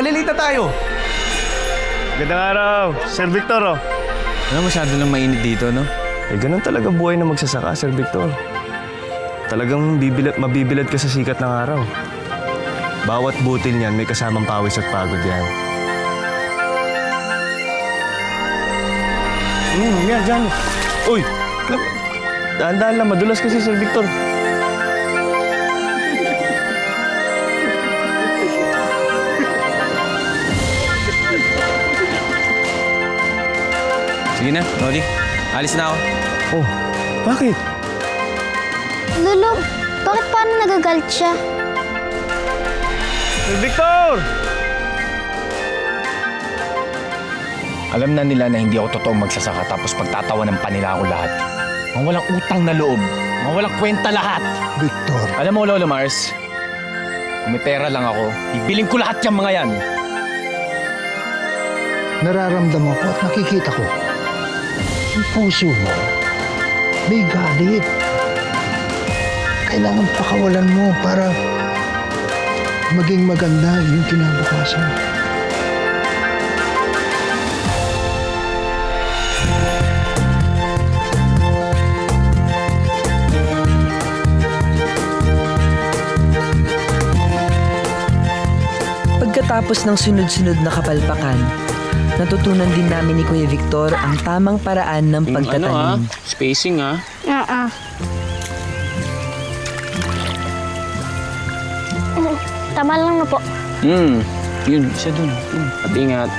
malilita tayo. Gandang araw, Sir Victor oh. Ano masyado lang mainit dito, no? Eh, ganun talaga buhay na magsasaka, Sir Victor. Talagang bibilad, mabibilad ka sa sikat ng araw. Bawat butil niyan may kasamang pawis at pagod yan. Hmm, yan, dyan. Uy! Dahan-dahan lang, madulas kasi, Sir Victor. Sige na, Lodi. Alis na ako. Oh, bakit? Lolo, bakit paano nagagalit siya? Sir Victor! Alam na nila na hindi ako totoong magsasaka tapos pagtatawanan pa nila ako lahat. Mga walang utang na loob. Mga walang kwenta lahat. Victor, Alam mo, Lolo Mars, kung may pera lang ako, ibiling ko lahat yung mga yan. nararamdaman ko at nakikita ko. Yung puso mo, may galit. Kailangan pakawalan mo para maging maganda yung kinabukasan. Pagkatapos ng sunod-sunod na kapalpakan, natutunan din namin ni Kuya Victor ang tamang paraan ng Ano ah? pagtatanim. Spacing ah. Oo. Mm, Tama lang na po. Hmm. Yun, isa dun. Hmm. At ingat.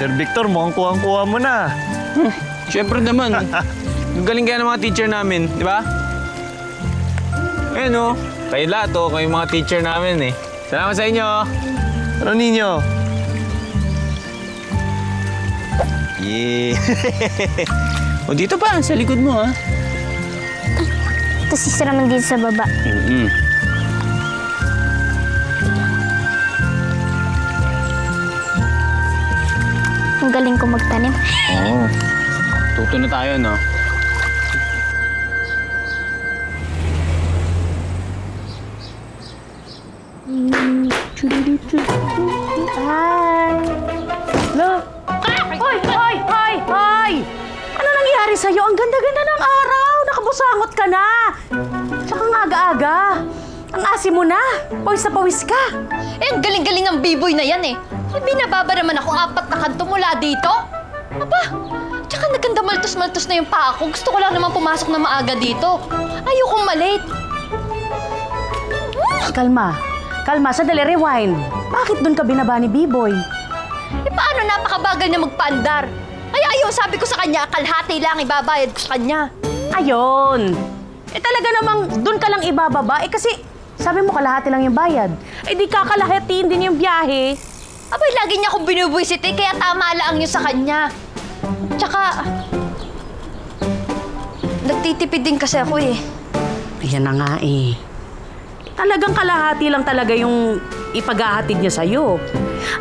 Sir Victor, mukhang kuhang-kuha mo na. Siyempre naman. Ang galing kaya ng mga teacher namin, di ba? Ayun oh. Kayo lahat oh, kayo mga teacher namin eh. Salamat sa inyo. Ano ninyo? Yeah. o dito pa, sa likod mo ah. Tapos isa naman dito sa baba. Mm-mm. Ang galing ko magtanim. Oo. Tuto na tayo, no? Sa'yo? Ang ganda-ganda ng araw. Nakabusangot ka na. Tsaka ang aga-aga. Ang asim mo na. Pawis na pawis ka. Eh, ang galing-galing ng b-boy na yan eh. Eh, binababa naman ako apat na kanto mula dito. Aba, tsaka naganda maltos-maltos na yung paa ko. Gusto ko lang naman pumasok na maaga dito. Ayokong malate. Kalma. Kalma. Sandali, rewind. Bakit doon ka binaba ni B-boy? Eh, paano napakabagal niya magpaandar? Ayun, sabi ko sa kanya, kalhati lang ibabayad ko sa kanya. Ayun. Eh talaga namang doon ka lang ibababa. Eh kasi sabi mo kalahati lang yung bayad. Eh di kakalahatiin din yung biyahe. Abay, lagi niya akong binubuisit eh, kaya tama lang yun sa kanya. Tsaka, nagtitipid din kasi ako eh. Ayan na nga eh. Talagang kalahati lang talaga yung ipaghahatid niya sa'yo.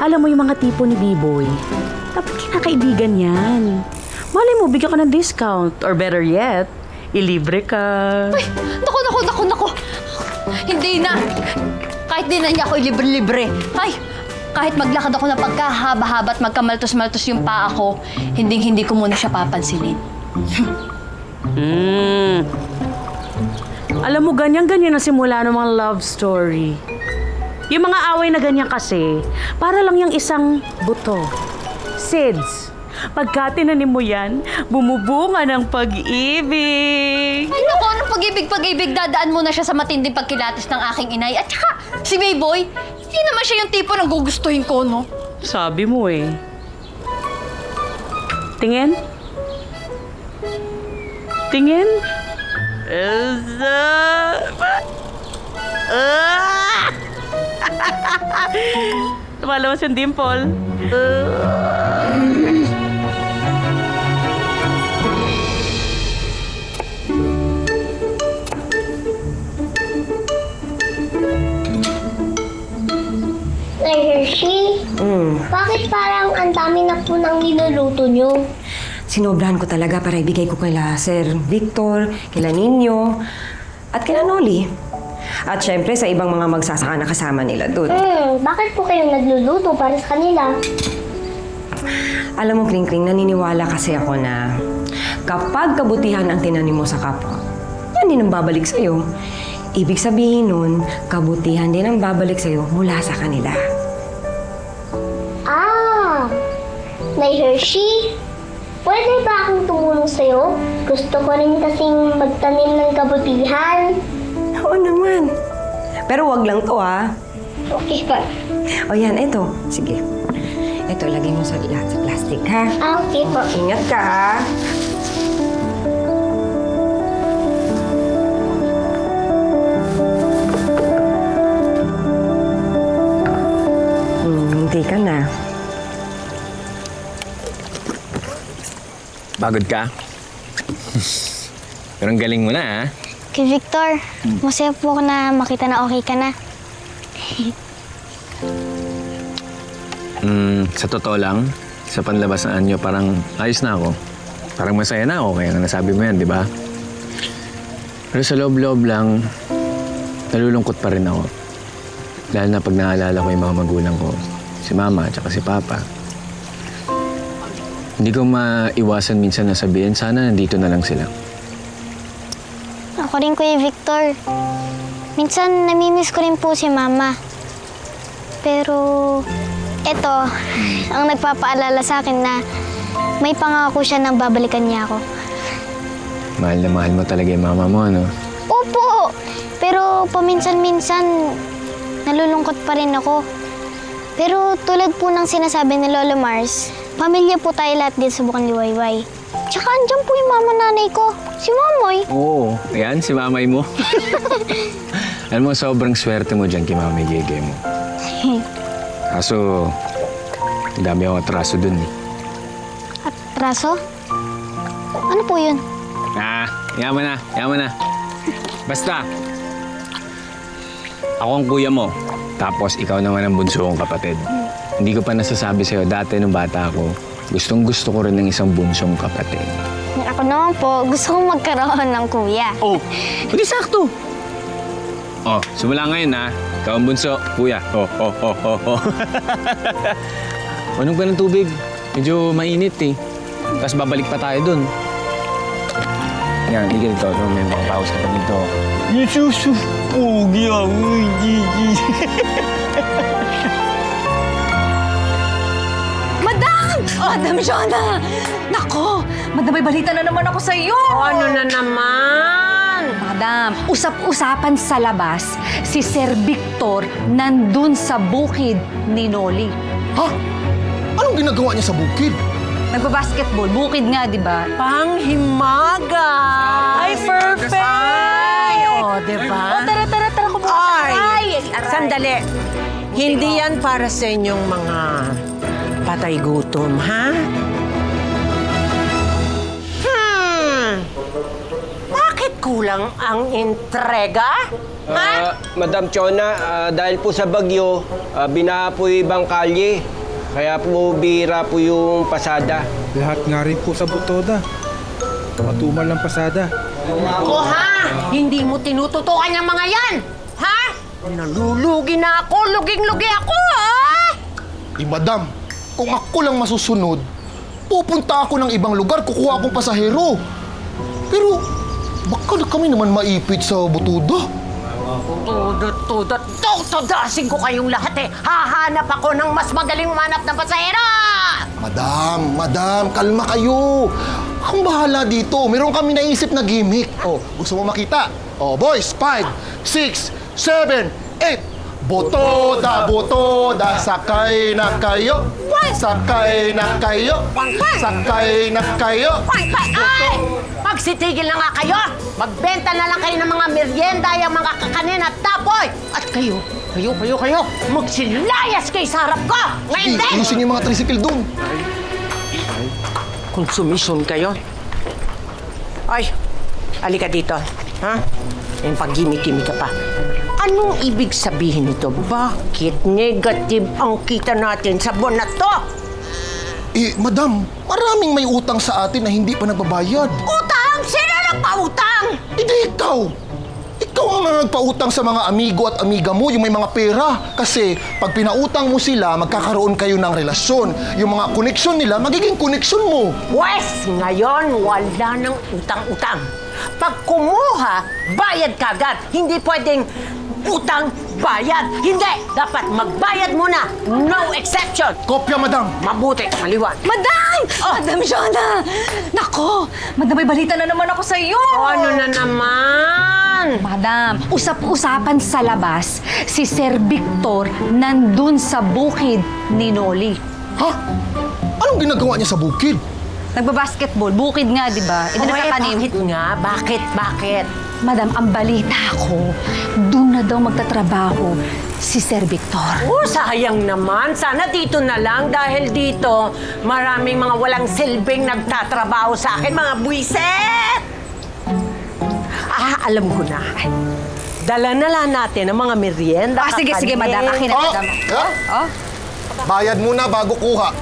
Alam mo yung mga tipo ni B-Boy, dapat kinakaibigan yan. Malay mo, bigyan ka ng discount. Or better yet, ilibre ka. Ay, naku, naku, naku, naku. Hindi na. Kahit di na niya ako libre-libre. Ay, kahit maglakad ako ng pagkahaba-haba at magkamaltos-maltos yung paa ko, hindi-hindi ko muna siya papansinin. Hmm. Alam mo, ganyan-ganyan ang simula ng mga love story. Yung mga away na ganyan kasi, para lang yung isang buto. Seeds. Pagka tinanim mo yan, bumubunga ng pag-ibig. Ay, naku, anong pag-ibig-pag-ibig, dadaan muna siya sa matinding pagkilatis ng aking inay. At saka, si Mayboy, hindi naman siya yung tipo ng gugustuhin ko, no? Sabi mo eh. Tingin? Tingin? Elsa! Ah! Tumalabas yung dimple. Nay Hershey, bakit parang ang dami na po nang niluluto nyo? Sinobrahan ko talaga para ibigay ko kay Sir Victor, kila Nino, at kila Noli. At syempre sa ibang mga magsasaka na kasama nila dun. Hmm, bakit po kayo nagluluto para sa kanila? Alam mo, Kring Kring, naniniwala kasi ako na kapag kabutihan ang tinanim mo sa kapwa, yan din ang babalik sa'yo. Ibig sabihin nun, kabutihan din ang babalik sa'yo mula sa kanila. Ah, Nay Hershey, pwede ba akong tumulong sa'yo? Gusto ko rin kasing magtanim ng kabutihan. Oo naman. Pero wag lang to ha. Okay pa. O yan, eto. Sige. Eto, lagay mo sa lahat sa plastic ha. Ah, okay po. Ingat ka ha. Hmm, hindi ka na. Pagod ka? Pero ang galing mo na, ha? Kay Victor, masaya po ako na makita na okay ka na. Mm, sa totoo lang, sa panlabas na anyo, parang ayos na ako. Parang masaya na ako, kaya nasabi mo yan, di ba? Pero sa loob-loob lang, nalulungkot pa rin ako. Lalo na pag naalala ko yung mga magulang ko, si mama at si papa. Hindi ko maiwasan minsan na sabihin, sana nandito na lang sila. Ako rin Kuya Victor. Minsan namimiss ko rin po si Mama. Pero eto, ang nagpapaalala sa akin na may pangako siya nang babalikan niya ako. Mahal na mahal mo talaga yung mama mo, ano? Opo! Pero paminsan-minsan, nalulungkot pa rin ako. Pero tulad po ng sinasabi ni Lolo Mars, pamilya po tayo lahat din sa Bukang Liwayway. Tsaka andyan po yung mama nanay ko, si Mamoy. Oo, yan, si mamay mo. Alam mo, sobrang swerte mo dyan kay mamay Gege mo. Kaso, ang dami akong atraso dun eh. At raso? Ano po yun? Ah, yaman na, yaman na. Basta, ako ang kuya mo. Tapos ikaw naman ang bunso kong kapatid. Hindi ko pa nasasabi sa'yo, dati nung bata ako, gustong gusto ko rin ng isang bunsong kapatid. Ako naman po, gusto kong magkaroon ng kuya. Oh, hindi sakto. Oh, simula ngayon ha. Ikaw ang bunso, kuya. Oh, oh, oh, oh, oh. Anong ka ng tubig? Medyo mainit eh. Tapos babalik pa tayo dun. Yan, hindi dito. No, may mga paus ka pa dito. Yesus, pugi ako. Madam! Oh, Madam Jonah! Nako! Madam, may balita na naman ako sa iyo! Ano na naman? Madam, usap-usapan sa labas, si Sir Victor nandun sa bukid ni Noli. Ha? Anong ginagawa niya sa bukid? Nagbabasketball, bukid nga, di ba? Panghimaga! Ay, perfect! O, di ba? Oh, tara, tara, tara, kumuha. Ay, sandali. Hindi yan para sa inyong mga patay gutom, ha? Hmm. Bakit kulang ang entrega? Ha? Ah, Madam Chona, ah, dahil po sa bagyo, ah, binaha po yung ibang kalye. Kaya po bira po yung pasada. Lahat nga rin po sa Butoda. Matumal ng pasada. Ako ha? Hindi mo tinututukan yung mga yan! Ha? Nalulugi na ako! Luging-lugi ako, ha? Eh, madam, kung ako lang masusunod, pupunta ako ng ibang lugar, kukuha akong pasahero. Pero, baka na kami naman maipit sa butuda. Tudot, tudot, tutudasin ko kayong lahat eh! Hahanap ako ng mas magaling manap ng pasahero! Madam, madam, kalma kayo. Akong bahala dito. Meron kami naisip na gimmick. Oh, gusto mo makita? Oh, boys, five, six, seven, eight. Botoda, botoda, sakay na kayo. Sakay na kayo. Sakay na kayo. Ay! Magsitigil na nga kayo! Magbenta na lang kayo ng mga merienda, yung mga kakanin at tapoy! At kayo, kayo, kayo, kayo, magsilayas kayo sa harap ko! Ngayon Sige, din! ayusin yung mga tricycle doon. Konsumisyon kayo? Ay, alika dito. Ha? Yung pag-gimik-gimik ka pa. Anong ibig sabihin nito? Bakit negative ang kita natin sa buwan na to? Eh, madam, maraming may utang sa atin na hindi pa nagbabayad. Utang! Sino nagpautang? Hindi ikaw! Ikaw Ikaw ang nagpautang sa mga amigo at amiga mo, yung may mga pera. Kasi pag pinautang mo sila, magkakaroon kayo ng relasyon. Yung mga koneksyon nila, magiging koneksyon mo. Wes, ngayon wala nang utang-utang. Pag kumuha, bayad kagad. Hindi pwedeng utang, bayad. Hindi! Dapat magbayad muna. No exception. Kopya, madam. Mabuti, maliwan. Madam! Madam Jonah! Nako! Madam, may balita na naman ako sa iyo! Ano na naman? Madam, usap-usapan sa labas, si Sir Victor nandun sa bukid ni Noli. Ha? Anong ginagawa niya sa bukid? Nagbabasketball, bukid nga, di ba? Ito Oh, eh, nakatanim. bakit nga? Bakit? Bakit? Madam, ang balita ko, doon na daw magtatrabaho si Sir Victor. Oh, sayang naman. Sana dito na lang dahil dito maraming mga walang silbing nagtatrabaho sa akin, mga buwiset! Ah, alam ko na. Dala na lang natin ang mga merienda. Ah, sige, sige, madam. Akin na, Oh! madam. Ha? Oh? Bayad muna bago kuha.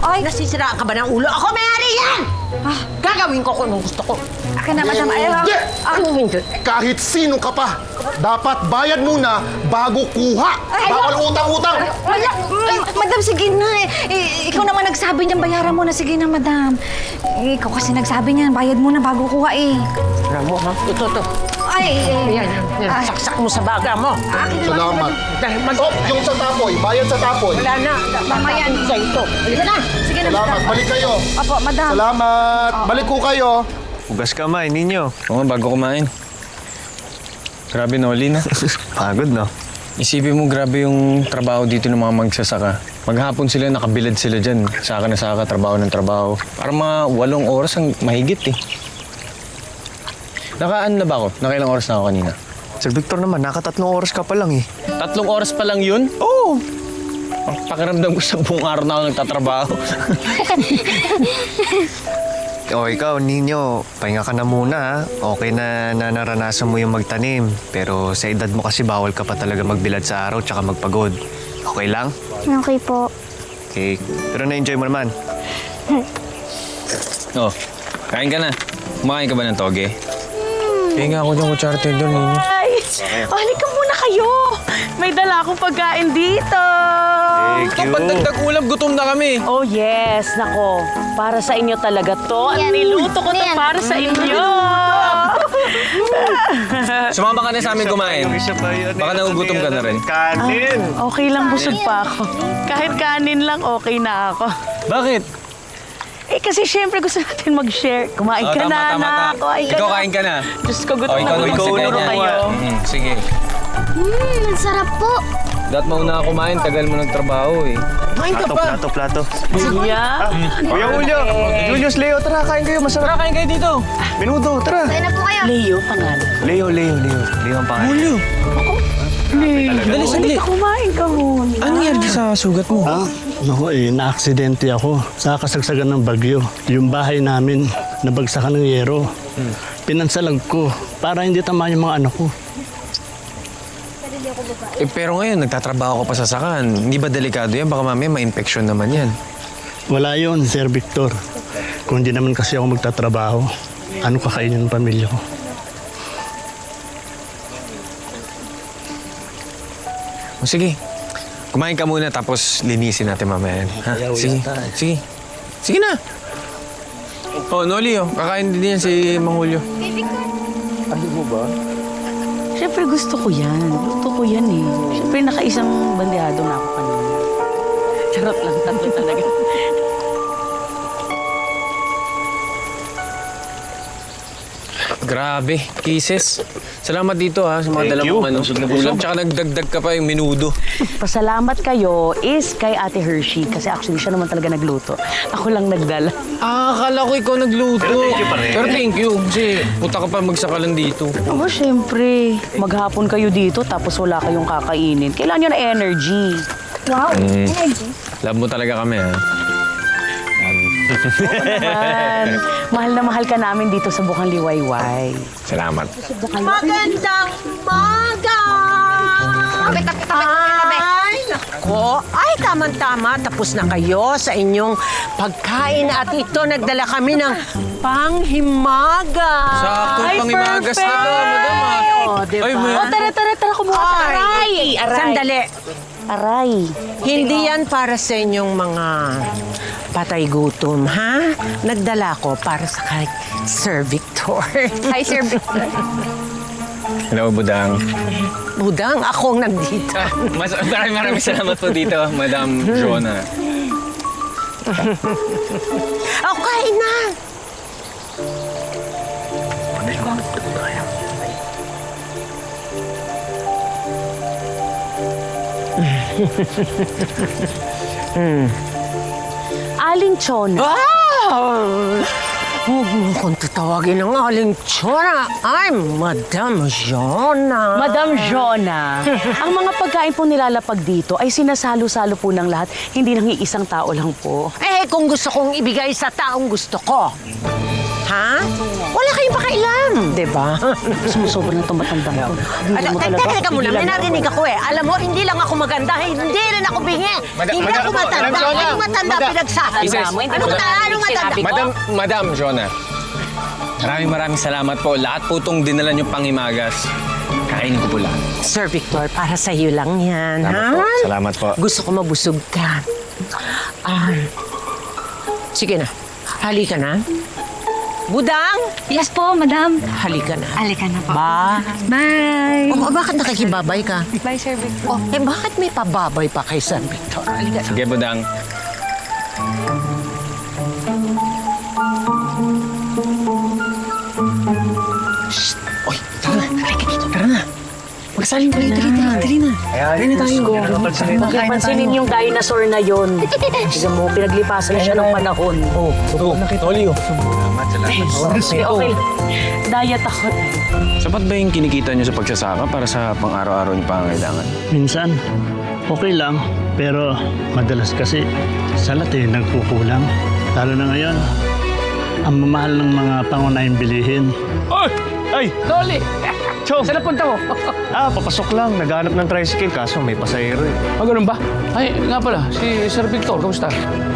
Ay, nasisiraan ka ba ng ulo? Ako may-ari yan! Ah, gagawin ko kung anong gusto ko. Akin na, madam. Ayaw. Hindi! Anong hindi? Kahit sino ka pa, dapat bayad muna bago kuha. Bawal utang-utang. Wala. Ay, madam, sige na. Eh, eh, ikaw naman nagsabi niyan, bayaran mo na. Sige na, madam. Eh, ikaw kasi nagsabi niyan, bayad mo na bago kuha eh. Alam mo, ha? Ito, ito. Ay, eh. Yan, yan, yan. Ay. Saksak mo sa baga mo. Salamat. Dahil mag... Oh, yung sa tapoy. Bayad sa tapoy. Wala na. Mamaya. Sa ito. Sige na. Sige na, Salamat. madam. Balik kayo. Opo, madam. Salamat. Balik ko kayo. Hugas kamay, ninyo. Oo, bago kumain. Grabe, Noli na. Pagod, no? Isipin mo, grabe yung trabaho dito ng mga magsasaka. Maghapon sila, nakabilad sila dyan. Saka na saka, trabaho ng trabaho. Para mga walong oras ang mahigit eh. Nakaan na ba ako? Nakailang oras na ako kanina? Sir Victor naman, nakatatlong oras ka pa lang eh. Tatlong oras pa lang yun? Oo. Ang pakiramdam ko sa buong araw na ako nagtatrabaho. O ikaw, Ninyo, pahinga ka na muna ha. Okay na, na naranasan mo yung magtanim. Pero sa edad mo kasi bawal ka pa talaga magbilad sa araw tsaka magpagod. Okay lang? Okay po. Okay. Pero na-enjoy mo naman. oh, kain ka na. Kumakain ka ba ng toge? Hinga ako dyan, kutsara tayo doon, ninyo. Ay, oh, halika muna kayo. May dala akong pagkain dito. Thank you. Kapag dagdag ulam, gutom na kami. Oh yes, nako. Para sa inyo talaga to. Yan. niluto ko to Yan. para sa inyo. Sumama ka na sa amin kumain. Baka nagugutom ka na rin. Kanin! Okay lang, busog pa ako. Kahit kanin lang, okay na ako. Bakit? Eh kasi syempre gusto natin mag-share. Kumain Oh, ka tama, na, tama, anak. tama. Kumain ka Ikaw na. kain ka na. Diyos ko, gutom Oh, ikaw na naman gutom si na kayo. Mm, sige. Mmm, ang sarap po. Dapat mauna ka kumain, tagal mo nagtrabaho eh. Kain ka Plato, pa! plato, plato. Yeah. Kuya Julio! Julius, Leo, tara, kain kayo. Masarap. Tara, kain kayo dito! Minuto, tara. Kaya na po kayo. Leo, pangalan. Leo, Leo, Leo. Leo ang pangalan. Julio! Dali, sandali. Kumain ka muna. Ano nangyari sa sugat mo? Ha? Naku, eh, na-aksidente ako sa kasagsagan ng bagyo. Yung bahay namin, nabagsakan ng yero. Pinansalag ko para hindi tama yung mga anak ko. Eh, pero ngayon, nagtatrabaho ka pa sa sakan. Hindi ba delikado yan? Baka mamaya ma-infection naman yan. Wala yon Sir Victor. Kung hindi naman kasi ako magtatrabaho, ano kakainin ng pamilya ko? O sige, kumain ka muna tapos linisin natin mamaya. yan, Ha? Ayaw Sige, yata eh. sige. Sige na! Oh, Noli, oh. Kakain din yan si Mang Julio. Siyempre gusto ko yan. Gusto ko yan eh. Siyempre nakaisang bandehado na ako kanina. Charot lang, tatlo talaga. Grabe, kisses. Salamat dito ha, sa mga Thank dalawang you. ano. Busog na busog. Tsaka nagdagdag ka pa yung minudo. Pasalamat kayo is kay Ate Hershey kasi actually siya naman talaga nagluto. Ako lang nagdala. Ah, akala ko ikaw nagluto. Pero thank you pa rin. Pero thank you. Kasi puta ka pa magsaka lang dito. Aba, syempre. Maghapon kayo dito tapos wala kayong kakainin. Kailangan nyo na energy. Wow, Mm. energy. Love mo talaga kami ha. Naman. mahal na mahal ka namin dito sa Bukang Liwayway. Salamat. Magandang umaga! Tabi, tabi, tabi, tabi. Nako, ay tama-tama. Tapos na kayo sa inyong pagkain at ito nagdala kami ng panghimaga. Sakto, Ay, panghimagas na to, perfect! madam, ah. Oh, diba? Ay, may- Oh, tara, tara, tara, kumuha ka. Ay, Aray! Sandali. Aray. Hindi yan para sa inyong mga patay gutom, ha? Nagdala ko para sa kay Sir Victor. Hi, Sir Victor. Hello, Budang. Budang, akong nandito. Mas, maraming maraming salamat po dito, Madam Jonah. Oh, kain na! Aling Chona. Wow! Huwag mo kong tatawagin ng aling tsura. Ay, Madam Jonah. Madam Jona, ang mga pagkain po nilalapag dito ay sinasalo-salo po ng lahat, hindi nang iisang tao lang po. Eh, kung gusto kong ibigay sa taong gusto ko. Ha? Wala kayong pakailam, di ba? Sumusobra na itong matandang ko. Hindi Ano, mo teka, talaga teka muna, may narinig ako eh. Alam mo, hindi lang ako maganda, hindi rin ako bingi. Hindi ako matanda. Anong matanda Isis, mo? Ano matanda? Madam, Madam Jonah. Maraming maraming salamat po. Lahat po itong dinala niyo panghimagas. Kainin ko po lahat. Sir Victor, para sa iyo lang yan, Salamat ha? po. Salamat po. Gusto ko mabusog ka. Ah, sige na. Halika na. Budang! Yes po, madam. Halika na. Halika na po. Ba? Bye. Oh, bakit nakikibabay ka? Bye, Sir Victor. Oh, eh bakit may pababay pa kay Sir Victor? Halika na. Sige, Budang. Magsaling kayo. Dali, dali, dali na. Dali na tayo. Pansinin yung dinosaur na yon. Tignan mo, pinaglipasan na siya ng panahon. Oh, oh, Tolly, oh. Okay, okay. Diet ako. Sapat ba yung kinikita niyo sa pagsasaka para sa pang-araw-araw niyo pangangailangan? Minsan, okay lang. Pero madalas kasi salat eh, nagkukulang. Lalo na ngayon, ang mamahal ng mga pangunahing bilihin. Ay! Ay! Dolly! Chong! Saan napunta mo? ah, papasok lang. Naghanap ng tricycle kaso may pasahero eh. Ah, ganun ba? Ay, nga pala, si Sir Victor, kamusta?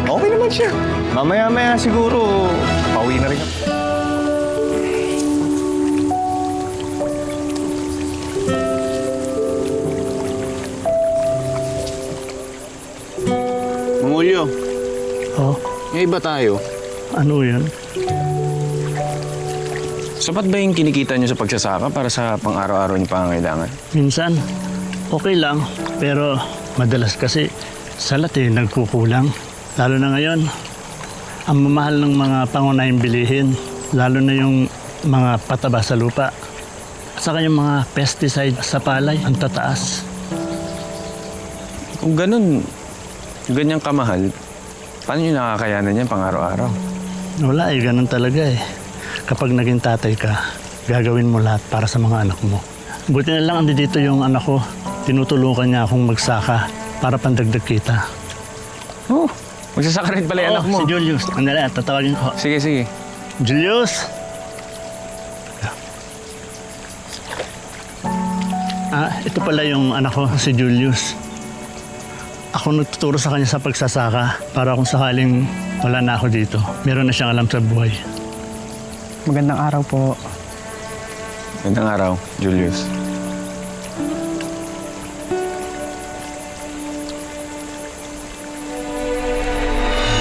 Okay naman siya. Mamaya-maya siguro, pauwi na rin ako. Mungulyo, Oh, may iba tayo. ano yun? Sapat ba yung kinikita niyo sa pagsasaka para sa pang-araw-araw niyo pangangailangan? Minsan, okay lang. Pero madalas kasi salat eh, nagkukulang. Lalo na ngayon, ang mamahal ng mga pangunahing bilihin. Lalo na yung mga pataba sa lupa. At saka yung mga pesticide sa palay, ang tataas. Kung ganun, ganyang kamahal, paano niyo nakakayanan yan pang-araw-araw? Wala eh, ganun talaga eh. Kapag naging tatay ka, gagawin mo lahat para sa mga anak mo. Buti na lang andi dito yung anak ko. Tinutulungan niya akong magsaka para pandagdag kita. Oh, magsasaka rin pala yung anak mo. Si Julius. Andali, tatawagin ko. Sige, sige. Julius! Ah, ito pala yung anak ko, si Julius. Ako nagtuturo sa kanya sa pagsasaka para kung sakaling wala na ako dito, meron na siyang alam sa buhay. Magandang araw po. Magandang araw, Julius.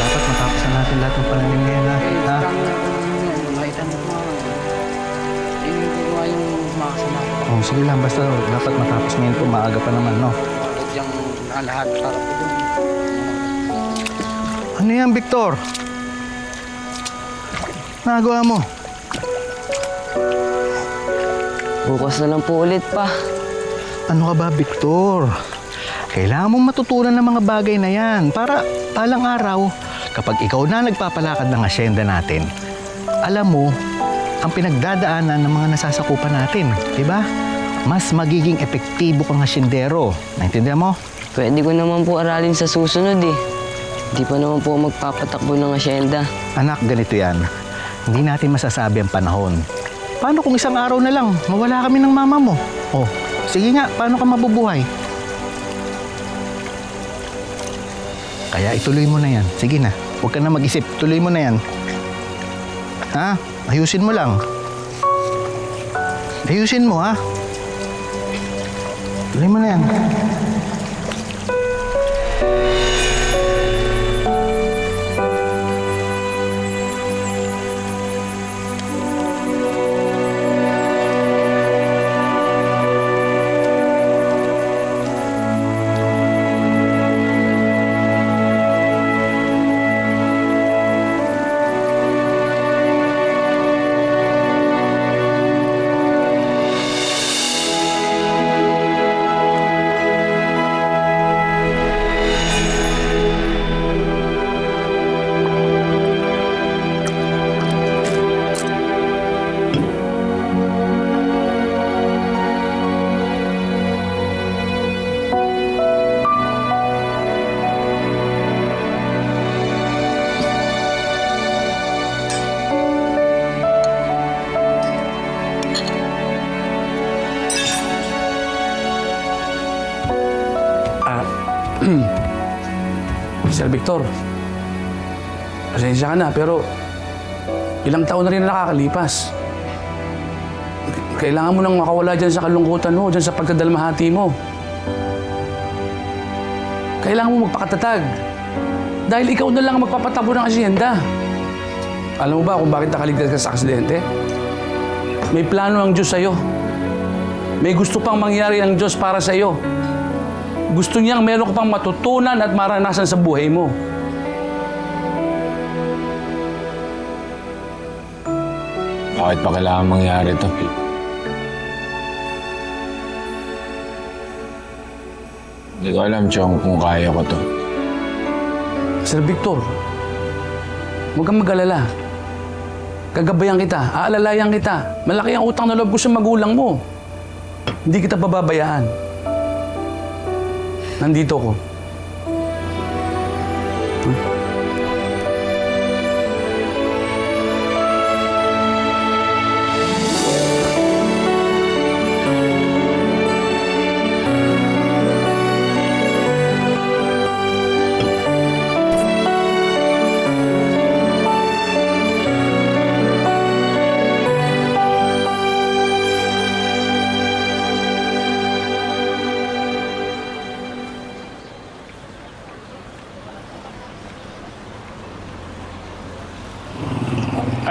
Dapat matapos na natin lahat ng pananim ngayon ha. ha? Oh, sige lang, basta dapat matapos ngayon po, maaga pa naman, no? Ano yan, Victor? Nagawa mo? Bukas na lang po ulit pa. Ano ka ba, Victor? Kailangan mong matutunan ng mga bagay na yan para palang araw, kapag ikaw na nagpapalakad ng asyenda natin, alam mo ang pinagdadaanan ng mga nasasakupan natin, di ba? Mas magiging epektibo kang asyendero. Naintindihan mo? Pwede ko naman po aralin sa susunod eh. Di pa naman po magpapatakbo ng asyenda. Anak, ganito yan. Hindi natin masasabi ang panahon. Paano kung isang araw na lang, mawala kami ng mama mo? Oh, sige nga, paano ka mabubuhay? Kaya ituloy mo na yan. Sige na, huwag ka na mag-isip. Tuloy mo na yan. Ha? Ayusin mo lang. Ayusin mo, ha? Tuloy mo na yan. Pasensya ka na, pero ilang taon na rin na nakakalipas. Kailangan mo nang makawala dyan sa kalungkutan mo, dyan sa pagkadalmahati mo. Kailangan mo magpakatatag. Dahil ikaw na lang ang magpapatabo ng asyenda. Alam mo ba kung bakit nakaligtas ka sa aksidente? May plano ang Diyos sa'yo. May gusto pang mangyari ang Diyos para sa'yo. Gusto niyang meron ka pang matutunan at maranasan sa buhay mo. Bakit pa kailangan mangyari to? Hindi ko alam, Chong, kung kaya ko to. Sir Victor, huwag kang mag-alala. Gagabayan kita, aalalayan kita. Malaki ang utang na loob ko sa magulang mo. Hindi kita pababayaan. Nandito ko.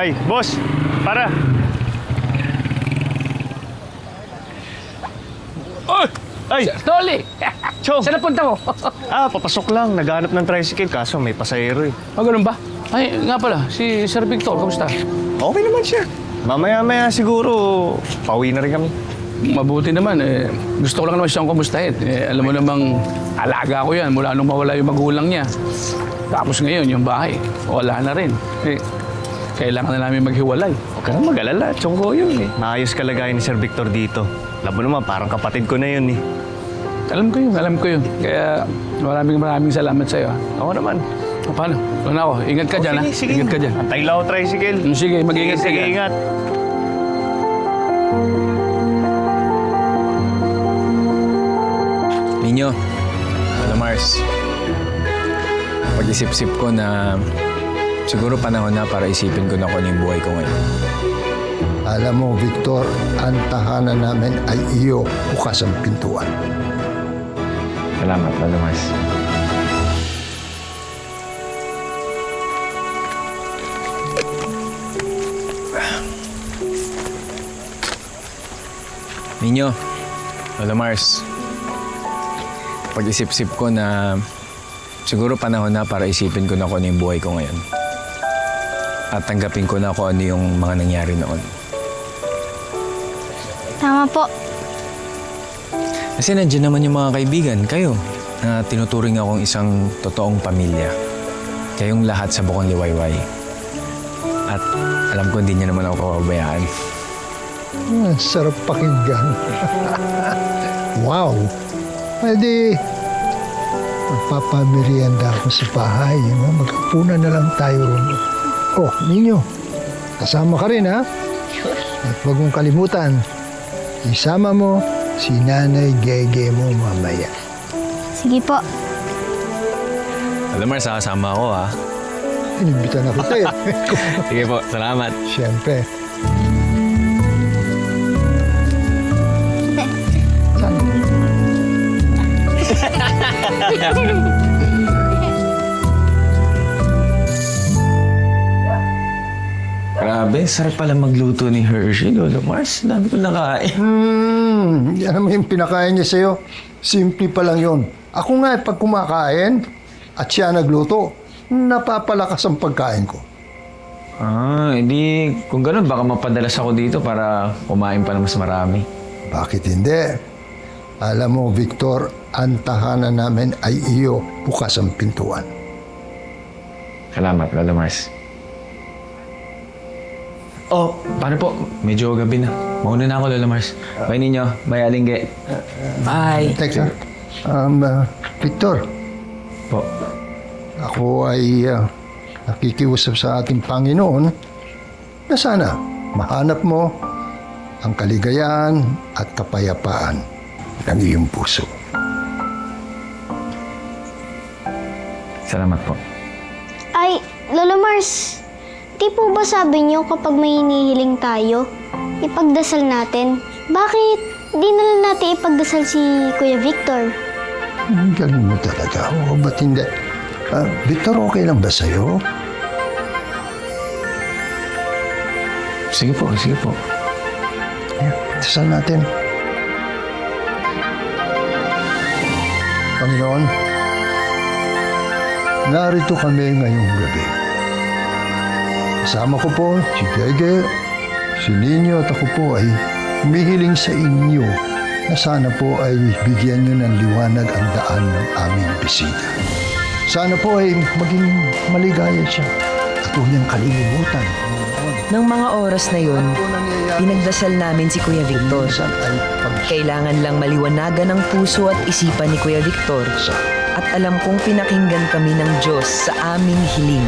Ay, boss! Para! Oy! Ay! Dolly! Chong! Saan napunta mo? ah, papasok lang. Naghanap ng tricycle kaso may pasahero eh. Ah, ganun ba? Ay, nga pala, si Sir Victor, kamusta? Okay naman siya. Mamaya-maya siguro, pauwi na rin kami. Mabuti naman. Eh, gusto ko lang naman siyang kumustahin. Eh, alam mo namang alaga ko yan mula nung mawala yung magulang niya. Tapos ngayon, yung bahay, wala na rin. Eh, kailangan na namin maghiwalay. Huwag ka na mag-alala. Chong ko yun eh. Maayos kalagayan ni Sir Victor dito. Alam mo naman, parang kapatid ko na yun eh. Alam ko yun, alam ko yun. Kaya maraming maraming salamat sa'yo. ha. Ako naman. O, paano? Na ako. Ingat ka dyan, ha? sige, sige. Ingat ka dyan. Antay lang ako tricycle. Mm, Sige, mag-ingat ka Sige, dyan. ingat. Ninyo, Mars, pag-isip-isip ko na siguro panahon na para isipin ko na kung ano yung buhay ko ngayon. Alam mo, Victor, ang tahanan namin ay iyo bukas ang pintuan. Salamat, Lola Mars. Ninyo, Lola Mars, pag-isip-isip ko na siguro panahon na para isipin ko na kung ano yung buhay ko ngayon. At tanggapin ko na kung ano yung mga nangyari noon. Tama po. Kasi nandiyan naman yung mga kaibigan, kayo, na tinuturing akong isang totoong pamilya. Kayong lahat sa Bukong Liwayway. At alam ko hindi niyo naman ako kababayaan. Hmm, sarap pakinggan. wow! Pwede, magpapamerienda ako sa bahay. No? Magkapunan na lang tayo ron. Oh, ninyo, kasama ka rin ha? At huwag mong kalimutan, isama mo si Nanay Gege mo mamaya. Sige po. Alam mo, sasama ako ha. Inimbita na kita eh. Sige po, salamat. Siyempre. Grabe, sarap pala magluto ni Hershey, Lolo Mars. Dami ko nakain. Hmm, yan naman yung pinakain niya sa'yo. Simple pa lang yun. Ako nga, pag kumakain at siya nagluto, napapalakas ang pagkain ko. Ah, hindi. Kung ganun, baka mapadalas ako dito para kumain pa ng mas marami. Bakit hindi? Alam mo, Victor, ang tahanan namin ay iyo bukas ang pintuan. Salamat, Lolo Mars. Oh, paano po? Medyo gabi na. Mauna na ako, Lolo Mars. Bye ninyo. Bye, Alingge. Bye. Teka, um, uh, Victor. Po. Ako ay uh, nakikiusap sa ating Panginoon na sana mahanap mo ang kaligayahan at kapayapaan ng iyong puso. Salamat po. Ay, Lolo Mars, di po ba sabi niyo kapag may hinihiling tayo, ipagdasal natin? Bakit di na lang natin ipagdasal si Kuya Victor? Ang galing mo talaga. O, ba't hindi? Ah, Victor, okay lang ba sa'yo? Sige po, sige po. Dasal natin. Panginoon, narito kami ngayong gabi. Kasama ko po si Gege, si Ninyo at ako po ay humihiling sa inyo na sana po ay bigyan nyo ng liwanag ang daan ng aming bisita. Sana po ay maging maligaya siya at huwag niyang kalilimutan. Nang mga oras na yun, pinagdasal namin si Kuya Victor. Kailangan lang maliwanagan ang puso at isipan ni Kuya Victor. At alam kong pinakinggan kami ng Diyos sa aming hiling.